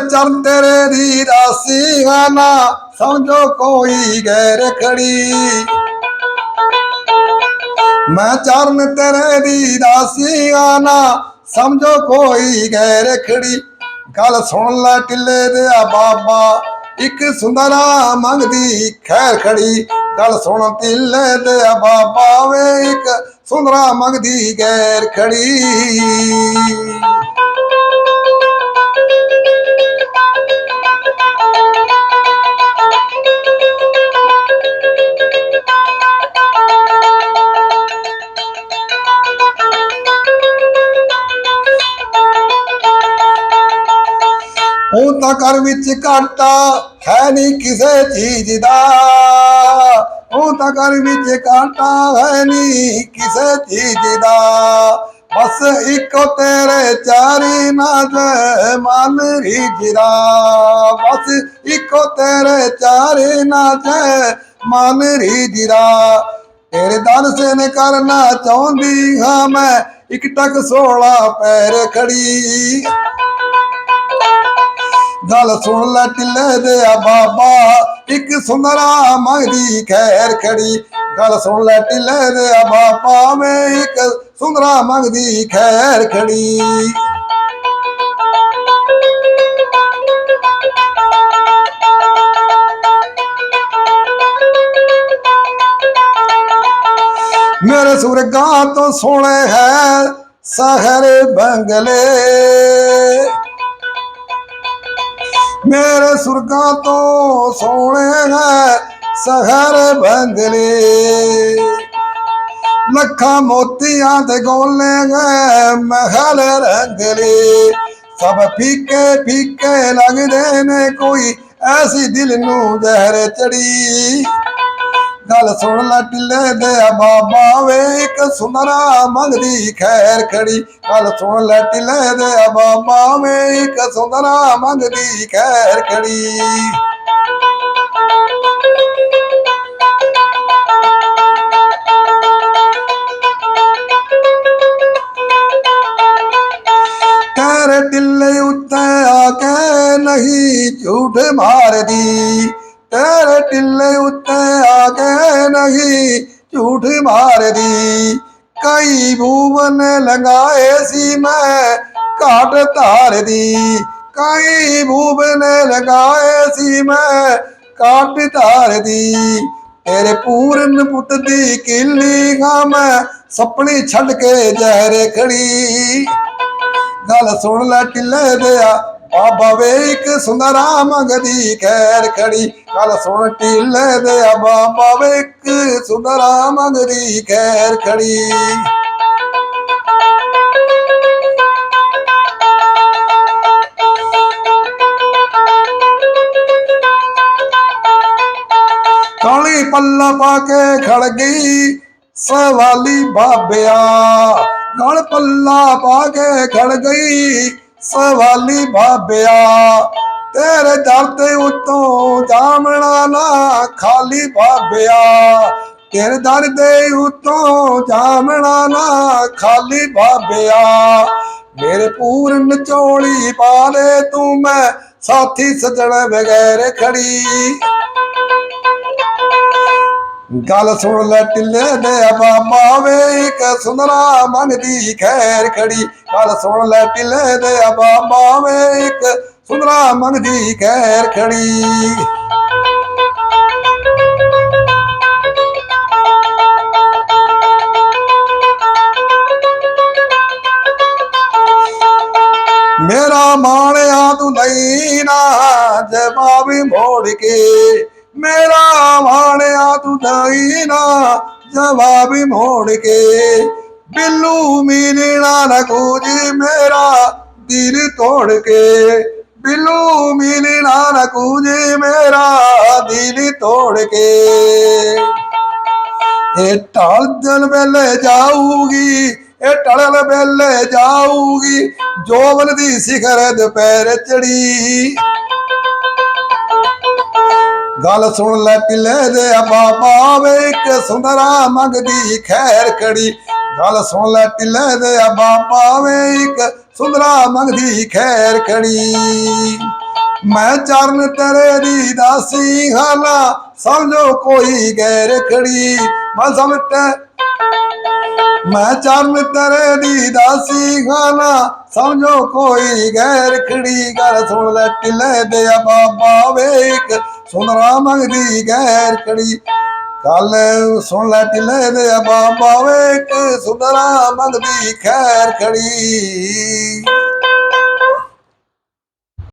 ਚਰਨ ਤੇਰੇ ਦੀ ਰਾਸੀ ਹਾਂ ਸਮਝੋ ਕੋਈ ਗੈਰ ਖੜੀ। ਮੈਂ ਚਰਨ ਤੇਰੇ ਦੀ ਰਾਸੀ ਹਾਂ ਸਮਝੋ ਕੋਈ ਗੈਰ ਖੜੀ। ਗੱਲ ਸੁਣ ਲੈ ਟਿੱਲੇ ਦੇ ਆ ਬਾਬਾ, ਇੱਕ ਸੁੰਦਰਾ ਮੰਗਦੀ ਖੈਰ ਖੜੀ। ਗੱਲ ਸੁਣ ਟਿੱਲੇ ਦੇ ਆ ਬਾਬਾ ਵੇ, ਇੱਕ ਸੁੰਦਰਾ ਮੰਗਦੀ ਗੈਰ ਖੜੀ। ਉਹ ਘਰ ਵਿੱਚ ਘਾਟਾ ਹੈ ਨਹੀਂ ਕਿਸੇ ਚੀਜ਼ ਦਾ। ਉਹ ਤਾਂ ਘਰ ਵਿੱਚ ਘਾਟਾ ਹੈ ਨਹੀਂ ਕਿਸੇ ਚੀਜ਼ ਦਾ। ਬਸ ਇੱਕੋ ਤੇਰੇ ਚਾਰੀ ਨਾਜ ਮਨ ਰੀਜਦਾ ਬਸ ਇੱਕੋ ਤੇਰੇ ਚਾਰੇ ਨਾਜ ਮਨ ਰੀਜਦਾ ਤੇਰੇ ਦਰਸ਼ਨ ਕਰਨਾ ਚਾਹੁੰਦੀ ਹਾਂ ਮੈਂ, ਇੱਕ ਟਕ ਸੋਲਾ ਪੈਰ ਖੜੀ। ਗੱਲ ਸੁਣ ਲੈ ਟਿੱਲੇ ਦੇ ਆ ਬਾਬਾ, ਇੱਕ ਸੁੰਦਰਾ ਮੰਗਦੀ ਖੈਰ ਖੜੀ। ਗੱਲ ਸੁਣ ਲੈ ਟਿੱਲੇ ਦੇ ਆ ਬਾਬਾ, ਮੈਂ ਇੱਕ ਸੁੰਦਰਾ ਮੰਗਦੀ ਖੈਰ ਖੜੀ। ਮੇਰੇ ਸੁਰਗਾਂ ਤੋਂ ਸੋਹਣੇ ਹੈ ਸਹਰ ਬੰਗਲੇ। ਮੇਰੇ ਸੁਰਗਾਂ ਤੋਂ ਸੋਹਣੇ ਹੈ ਸਹਰ ਬੰਗਲੇ ਲੱਖਾਂ ਮੋਤੀਆਂ ਦੇ ਗੋਲੇ ਗਏ ਮਹਿਲ ਰੰਗਲੇ। ਸਭ ਫੀਕੇ ਫੀਕੇ ਲੱਗਦੇ ਨੇ ਕੋਈ ਐਸੀ ਦਿਲ ਨੂੰ ਜ਼ਹਿਰ ਚੜੀ। ਗੱਲ ਸੁਣ ਲੈ ਟਿੱਲੇ ਦੇ ਆ ਬਾਬਾ ਵੇ ਇੱਕ ਸੁੰਦਰਾ ਮੰਗਦੀ ਖੈਰ ਖੜੀ। ਗੱਲ ਸੁਣ ਲੈ ਟਿੱਲੇ ਦੇ ਆ ਬਾਬਾ ਵੇ ਇੱਕ ਸੁੰਦਰਾ ਮੰਗਦੀ ਖੈਰ ਖੜੀ। ਤੇਰੇ ਟਿੱਲੇ ਉੱਤੇ ਆ ਕੇ ਨਹੀਂ ਝੂਠ ਮਾਰਦੀ। ਤੇਰੇ ਟਿੱਲੇ ਉੱਤੇ ਨਹੀਂ ਝੂਠ ਮਾਰਦੀ। ਕਈ ਭੂਵਨ ਲਗਾਏ ਸੀ ਮੈਂ ਘਾਟ ਧਾਰਦੀ। ਕਈ ਭੂਵਨ ਲਗਾਏ ਸੀ ਮੈਂ ਘਾਟ ਧਾਰਦੀ। ਤੇਰੇ ਪੂਰਨ ਪੁੱਤ ਦੀ ਕਿਲੀ ਗਾ ਮੈਂ ਸਪਣੀ ਛੱਡ ਕੇ ਜ਼ਹਿਰ ਖੜੀ। ਗੱਲ ਸੁਣ ਲੈ ਟਿੱਲੇ ਦਿਆ ਆ ਬਾਬਾ ਵੇ ਇੱਕ ਸੁੰਦਰਾ ਮੰਗਦੀ ਖੈਰ ਖੜੀ ਗੱਲ ਸੁਣ ਟਿੱਲੇ ਦੇ ਆ ਬਾਬਾ ਵੇ ਇੱਕ ਸੁੰਦਰਾ ਮੰਗਦੀ ਖੈਰ ਖੜੀ ਸਵਾਲੀ ਬਾਬਿਆ, ਤੇਰੇ ਦਰ ਤੇ ਉਤੋਂ ਜਾਮਣਾ ਨਾ ਖਾਲੀ ਬਾਬਿਆ। ਤੇਰੇ ਦਰ ਦੇ ਉਤੋਂ ਜਾਮਣਾ ਨਾ ਖਾਲੀ ਬਾਬਿਆ। ਮੇਰੇ ਪੂਰਨ ਚੋਲੀ ਪਾ ਦੇ ਤੂੰ ਮੈਂ, ਸਾਥੀ ਸਜਣ ਬਗੈਰ ਖੜੀ। ਗੱਲ ਸੁਣ ਲੈ ਟਿੱਲੇ ਦੇ ਆ ਬਾਬਾ ਵੇ ਇੱਕ ਸੁੰਦਰਾ ਮੰਗਦੀ ਖੈਰ ਖੜੀ। ਗੱਲ ਸੁਣ ਲੈ ਟਿੱਲੇ ਦੇ ਆ ਬਾਬਾ ਵੇ ਇੱਕ ਸੁੰਦਰਾ ਮੰਗਦੀ ਖੈਰ ਖੜੀ। ਮੇਰਾ ਮਾਣਿਆ ਤੂੰ ਨਹੀਂ ਨਾ ਜਵਾਬ ਮੋੜ ਕੇ। ਮੇਰਾ ਮਾਣਿਆ ਤੂੰ ਨਹੀਂ ਨਾ, ਜਵਾਬ ਮੋੜ ਕੇ। ਬਿੱਲੂ ਮੀਨਣਾ ਨਾ ਕੁਝ ਮੇਰਾ ਦਿਲ ਤੋੜ ਕੇ। ਬਿੱਲੂ ਮੀਨਣਾ ਨਾ ਕੁਝ ਮੇਰਾ ਦਿਲ ਤੋੜ ਕੇ। ਇਹ ਢਾਲ ਵੇਲੇ ਜਾਊਗੀ ਇਹ ਟੜਲ ਵੇਲੇ ਜਾਊਗੀ, ਜੋਬਨ ਦੀ ਸਿਖਰ ਦੁਪਹਿਰ ਚੜੀ। ਗੱਲ ਸੁਣ ਲੈ ਪਿੱਲੇ ਦੇ ਆ ਬਾਬਾ ਵੇ ਇੱਕ ਸੁੰਦਰਾ ਮੰਗਦੀ ਖੈਰ ਖੜੀ ਗੱਲ ਸੁਣ ਲੈ ਟਿੱਲੇ ਦੇ ਆ ਬਾਬਾ ਵੇ ਇੱਕ ਸੁੰਦਰਾ ਮੰਗਦੀ ਖੈਰ ਖੜੀ ਮੈਂ ਚਰਨ ਤੇਰੇ ਦੀ ਦਾਸੀ ਹਾਲਾ ਸਮਝੋ ਕੋਈ ਗੈਰ ਖੜੀ। ਮੈਂ ਸਮਝਤੇ ਮੈਂ ਚਰਨ ਤੇਰੇ ਦੀ ਦਾਸੀ ਖਾਨਾ ਸਮਝੋ ਕੋਈ ਗੈਰ ਖੜੀ। ਗੱਲ ਸੁਣ ਲੈ ਟਿੱਲੇ ਦੇ ਬਾਬਾ ਵੇਖ ਸੁਨਰਾ ਮੰਗਦੀ ਗੈਰ ਖੜੀ ਕੱਲ ਸੁਣ ਲੈ ਟਿੱਲੇ ਦੇ ਆ ਬਾਬਾ ਵੇਖ ਸੁਨਰਾ ਮੰਗਦੀ ਖੈਰ ਖੜੀ